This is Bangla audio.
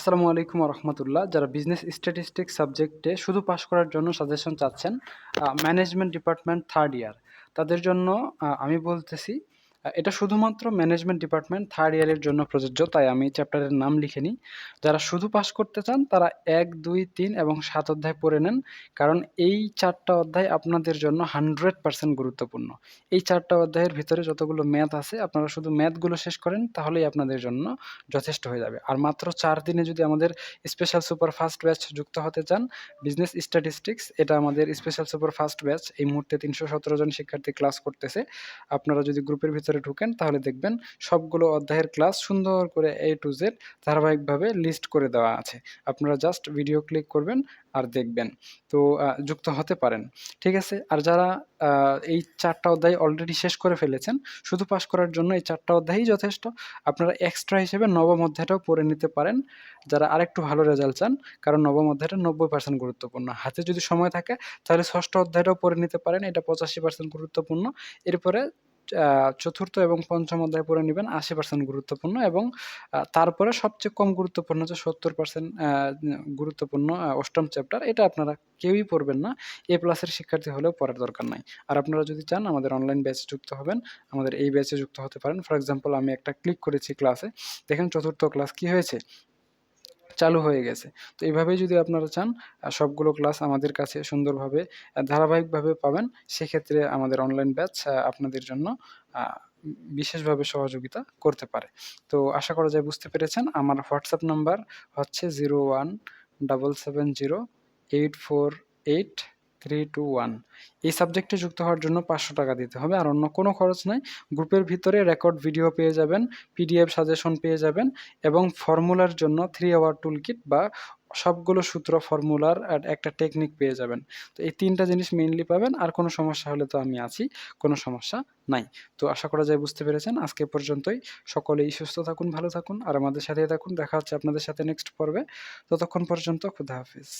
আসসালামু আলাইকুম রহমতুল্লাহ যারা বিজনেস স্ট্যাটিস্টিক্স সাবজেক্টে শুধু পাশ করার জন্য সাজেশন চাচ্ছেন ম্যানেজমেন্ট ডিপার্টমেন্ট থার্ড ইয়ার তাদের জন্য আমি বলতেছি এটা শুধুমাত্র ম্যানেজমেন্ট ডিপার্টমেন্ট থার্ড ইয়ারের জন্য প্রযোজ্য, তাই আমি চ্যাপ্টারের নাম লিখে নিই। যারা শুধু পাশ করতে চান, তারা এক, দুই, তিন এবং সাত অধ্যায় পড়ে নেন, কারণ এই চারটা অধ্যায় আপনাদের জন্য হান্ড্রেড পার্সেন্ট গুরুত্বপূর্ণ। এই চারটা অধ্যায়ের ভিতরে যতগুলো ম্যাথ আছে, আপনারা শুধু ম্যাথগুলো শেষ করেন, তাহলেই আপনাদের জন্য যথেষ্ট হয়ে যাবে। আর মাত্র চার দিনে যদি আমাদের স্পেশাল সুপার ফাস্ট ব্যাচ যুক্ত হতে চান বিজনেস স্ট্যাটিস্টিক্স এটা আমাদের স্পেশাল সুপার ফাস্ট ব্যাচ এই মুহূর্তে তিনশো সতেরো জন শিক্ষার্থী ক্লাস করতেছে। আপনারা যদি গ্রুপের ভিতরে ঢুকেন, তাহলে দেখবেন সবগুলো অধ্যায়ের ক্লাস সুন্দর করে এ টু জেড ধারাবাহিকভাবে লিস্ট করে দেওয়া আছে। আপনারা জাস্ট ভিডিও ক্লিক করবেন আর দেখবেন। তো যুক্ত হতে পারেন। ঠিক আছে? আর যারা এই চারটা অধ্যায় অলরেডি শেষ করে ফেলেছেন, শুধু পাস করার জন্য এই চারটা অধ্যায়ই যথেষ্ট। আপনারা এক্সট্রা হিসেবে নবম অধ্যায়টাও পড়ে নিতে পারেন। যারা আরেকটু ভালো রেজাল্ট চান, কারণ নবম অধ্যায়টা নব্বই পার্সেন্ট গুরুত্বপূর্ণ। হাতে যদি সময় থাকে, তাহলে ষষ্ঠ অধ্যায়টাও পড়ে নিতে পারেন। এটা পঁচাশি পার্সেন্ট গুরুত্বপূর্ণ। এরপরে চতুর্থ এবং পঞ্চম অধ্যায় পড়ে নেবেন, আশি পার্সেন্ট গুরুত্বপূর্ণ এবং তারপরে সবচেয়ে কম গুরুত্বপূর্ণ হচ্ছে সত্তর পার্সেন্ট গুরুত্বপূর্ণ অষ্টম চ্যাপ্টার এটা আপনারা কেউই পড়বেন না। এ প্লাসের শিক্ষার্থী হলেও পড়ার দরকার নাই। আর আপনারা যদি চান, আমাদের অনলাইন ব্যাচে যুক্ত হবেন, আমাদের এই ব্যাচে যুক্ত হতে পারেন। ফর এক্সাম্পল আমি একটা ক্লিক করেছি ক্লাসে দেখেন চতুর্থ ক্লাস কি হয়েছে? চালু হয়ে গেছে। তো এইভাবেই যদি আপনারা চান সবগুলো ক্লাস আমাদের কাছে সুন্দরভাবে ধারাবাহিকভাবে পাবেন, সেক্ষেত্রে আমাদের অনলাইন ব্যাচ আপনাদের জন্য বিশেষভাবে সহযোগিতা করতে পারে। তো আশা করা যায় বুঝতে পেরেছেন, আমার হোয়াটসঅ্যাপ নাম্বার হচ্ছে zero one double seven zero eight four eight three two one এই সাবজেক্টে যুক্ত হওয়ার জন্য পাঁচশো টাকা দিতে হবে, আর অন্য কোনো খরচ নাই। গ্রুপের ভিতরে রেকর্ড ভিডিও পেয়ে যাবেন পিডিএফ সাজেশন পেয়ে যাবেন, এবং ফর্মুলার জন্য থ্রি আওয়ার টুল কিট বা সবগুলো সূত্র ফর্মুলার আর একটা টেকনিক পেয়ে যাবেন। তো এই তিনটা জিনিস মেইনলি পাবেন, আর কোনো সমস্যা হলে তো আমি আছি, কোনো সমস্যা নাই। তো আশা করা যায় বুঝতে পেরেছেন, আজকে পর্যন্তই। সকলেই সুস্থ থাকুন, ভালো থাকুন, আর আমাদের সাথে থাকুন। দেখা হচ্ছে আপনাদের সাথে নেক্সট পর্বে। ততক্ষণ পর্যন্ত খুদা হাফিজ।